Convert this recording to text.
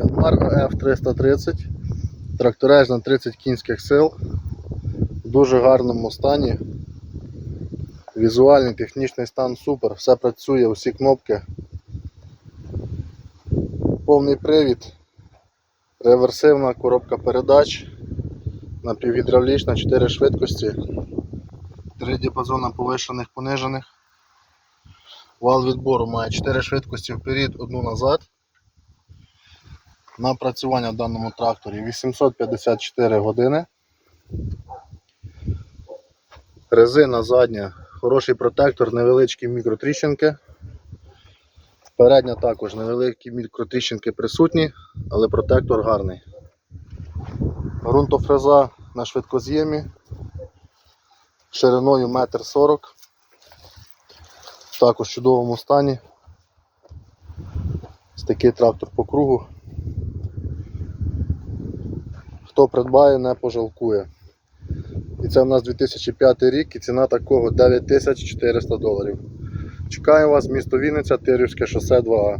Янмар F330, трактореж на 30 кінських сил, в дуже гарному стані. Візуальний, технічний стан супер, все працює, усі кнопки. Повний привід, реверсивна коробка передач, напівгідравлічна, 4 швидкості, 3 діапазони повишених понижених. Вал відбору має 4 швидкості вперед, одну назад. Напрацювання в даному тракторі 854 години. Резина задня, хороший протектор, невеличкі мікротріщинки. Передня також невеликі мікротріщинки присутні, але протектор гарний. Грунтофреза на швидкоз'ємі шириною 1,40 м. Також в чудовому стані. Ось такий трактор по кругу. Хто придбає, не пожалкує. І це у нас 2005 рік і ціна такого 9400 доларів. Чекаю вас, місто Вінниця, Тирівське шосе 2А.